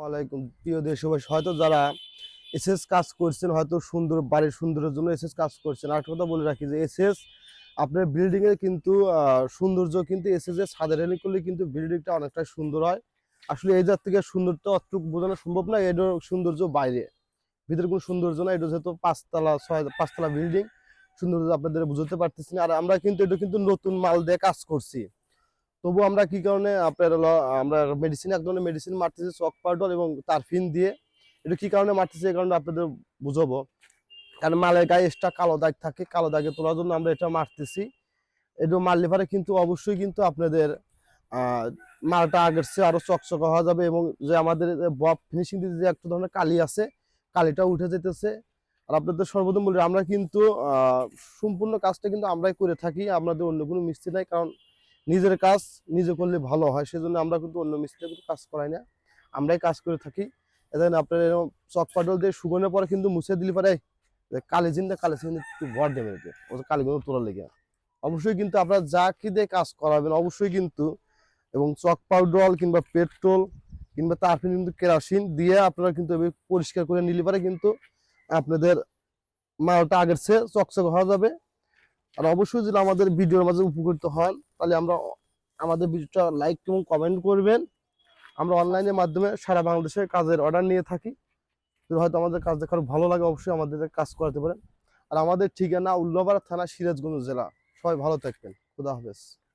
ওয়ালাইকুম প্রিয় দেশবাসী, হয়তো যারা এসএস কাজ করছেন, হয়তো সুন্দর, বাড়ির সুন্দরের জন্য এসএস কাজ করছেন। আর কথা বলে রাখি যে এসএস, আপনার বিল্ডিং এর কিন্তু সৌন্দর্য কিন্তু এসএস এর ছাদের রেলিং করলে কিন্তু বিল্ডিংটা অনেকটা সুন্দর হয়। আসলে এই জাত থেকে সৌন্দর্য অতটুকু বোঝানো সম্ভব না, এটার সৌন্দর্য বাইরে। ভিতরে কোনো সৌন্দর্য না এটা যেহেতু পাঁচতলা, ছয়, পাঁচতলা বিল্ডিং সৌন্দর্য আপনাদের বুঝতে পারতেছি না। আর আমরা কিন্তু, এটা কিন্তু নতুন মাল দিয়ে কাজ করছি। তবু আমরা কি কারণে আপনার আমরা মেডিসিন এক ধরনের মেডিসিন মারতেছি চক পাউডার এবং তারফিন দিয়ে। এটা কি কারণে মারতেছি এই কারণে আপনাদের বুঝাবো। কারণ মালের গায়ে এক্সট্রা কালো দাগ থাকে, কালো দাগে তোলার জন্য আমরা এটা মারতেছি। এটা মারলে পরে কিন্তু অবশ্যই কিন্তু আপনাদের মালটা আগের চেয়ে আরও চকচকে হওয়া যাবে এবং যে আমাদের বব ফিনিশিং দিতে যে একটা ধরনের কালি আছে, কালিটা উঠে যেতেছে। আর আপনাদের সর্বপ্রথম বলি, আমরা কিন্তু সম্পূর্ণ কাজটা কিন্তু আমরাই করে থাকি আমাদের অন্য কোনো মিস্ত্রি নাই, কারণ নিজের কাজ নিজে করলে ভালো হয়, সেজন্য আমরা কিন্তু অন্য মিস্ত্রি কিন্তু কাজ করাই না। আমরাই কাজ করে থাকি। এখানে আপনার এরকম চকপাটল দিয়ে শুকনোর পরে কিন্তু মুছে দিলে পরে কালি চিন্তা কালি চিন্তা একটু ভর দেবে এতে ও তোলার লেগে। অবশ্যই কিন্তু আপনারা যা কি দিয়ে কাজ করাবেন অবশ্যই কিন্তু, এবং চক পাউডার কিংবা পেট্রোল কিংবা তারপরে কিন্তু কেরাসিন দিয়ে আপনারা কিন্তু পরিষ্কার করে নিলে পরে কিন্তু আপনাদের মালটা আগের চেয়ে চকচক হওয়া যাবে। আর অবশ্যই যদি আমাদের ভিডিওর মাঝে উপকৃত হন তাহলে আমরা আমাদের ভিডিওটা লাইক এবং কমেন্ট করবেন। আমরা অনলাইনের মাধ্যমে সারা বাংলাদেশে কাজের অর্ডার নিয়ে থাকি। হয়তো আমাদের কাজ দেখার ভালো লাগে, অবশ্যই আমাদের কাজ করাতে পারেন। আর আমাদের ঠিকানা উল্লাপাড়া থানা সিরাজগঞ্জ জেলা। সবাই ভালো থাকবেন। খুদা হাফেজ।